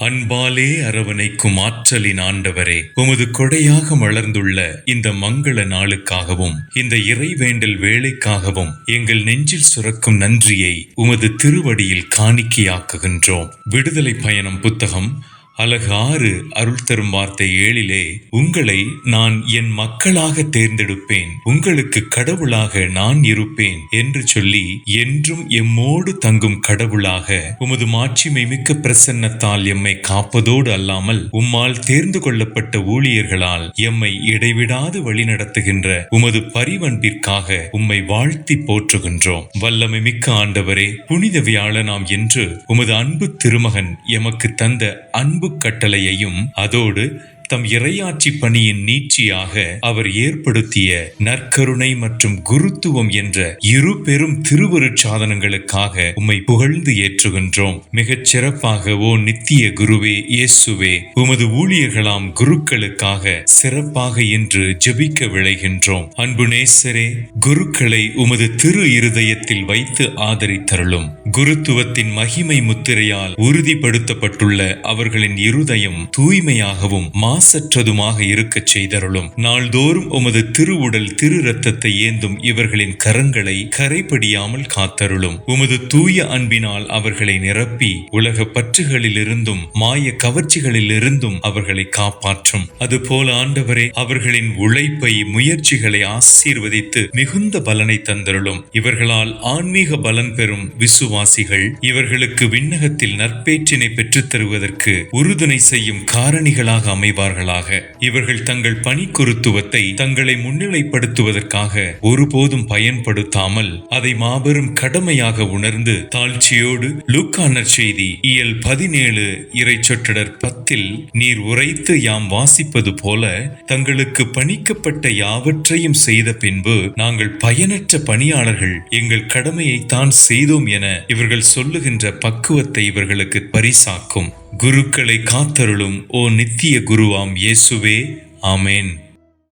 அன்பாலே அரவணைக்கும் ஆற்றலின் ஆண்டவரே உமது கொடையாக மலர்ந்துள்ள இந்த மங்கள நாளுக்காகவும் இந்த இறைவேண்டல் வேலைக்காகவும் எங்கள் நெஞ்சில் சுரக்கும் நன்றியை உமது திருவடியில் காணிக்கையாக்குகின்றோம். விடுதலை பயணம் புத்தகம் அழகு ஆறு அருள் தரும் வார்த்தை ஏழிலே உங்களை நான் என் மக்களாக தேர்ந்தெடுப்பேன். உங்களுக்கு கடவுளாக நான் இருப்பேன் என்று சொல்லி என்றும் எம்மோடு தங்கும் கடவுளாக உமது மாட்சிமை மிக்க பிரசன்னத்தால் எம்மை காப்பதோடு அல்லாமல் உம்மால் தேர்ந்து கொள்ளப்பட்ட ஊழியர்களால் எம்மை இடைவிடாது வழிநடத்துகின்ற உமது பரிவன்பிற்காக உம்மை வாழ்த்தி போற்றுகின்றோம். வல்லமை மிக்க ஆண்டவரே புனித வியாழனாம் என்று உமது அன்பு திருமகன் எமக்கு தந்த அன்பு கட்டளையையும் அதோடு தம் இறையாட்சி பணியின் நீட்சியாக அவர் ஏற்படுத்திய நற்கருணை மற்றும் குருத்துவம் என்ற இரு பெரும் திருவருட்சாதனங்களுக்காக உம்மை புகழ்ந்து ஏற்றுகின்றோம். மிகச் சிறப்பாக நித்திய குருவே இயேசுவே உமது ஊழியர்களாம் குருக்களுக்காக சிறப்பாக இன்று ஜெபிக்க விளைகின்றோம் அன்பு நேசரே குருக்களை உமது திரு இருதயத்தில் வைத்து ஆதரித்தருளும். குருத்துவத்தின் மகிமை முத்திரையால் உறுதிப்படுத்தப்பட்டுள்ள அவர்களின் இருதயம் தூய்மையாகவும் மா மாசற்றதுமாக இருக்கச் செய்தருளும். நாள்தோறும் உமது திருவுடல் திரு ரத்தத்தை ஏந்தும் இவர்களின் கரங்களை கரைபடியாமல் காத்தருளும். உமது தூய அன்பினால் அவர்களை நிரப்பி உலக பற்றுகளிலிருந்தும் மாய கவர்ச்சிகளிலிருந்தும் அவர்களை காப்பாற்றும். அதுபோல ஆண்டவரே அவர்களின் உழைப்பை முயற்சிகளை ஆசீர்வதித்து மிகுந்த பலனை தந்தருளும். இவர்களால் ஆன்மீக பலன் பெறும் விசுவாசிகள் இவர்களுக்கு விண்ணகத்தில் நற்பேற்றினை பெற்றுத் தருவதற்கு உறுதுணை செய்யும் காரணிகளாக அமைவார் அமைவார்களாக இவர்கள் தங்கள் பணி குருத்துவத்தை தங்களை முன்னிலைப்படுத்துவதற்காக ஒருபோதும் பயன்படுத்தாமல் அதை மாபெரும் கடமையாக உணர்ந்து தாழ்ச்சியோடு லூக்கானர் செய்தி இயல் பதினேழு இறை சொற்றடர் பத்தில் நீர் உரைத்து யாம் வாசிப்பது போல தங்களுக்கு பணிக்கப்பட்ட யாவற்றையும் செய்த பின்பு நாங்கள் பயனற்ற பணியாளர்கள் எங்கள் கடமையை தான் செய்தோம் என இவர்கள் சொல்லுகின்ற பக்குவத்தை இவர்களுக்கு பரிசாக்கும். குருக்களை காத்தருளும் ஓ நித்திய குருவாம் இயேசுவே. ஆமேன்.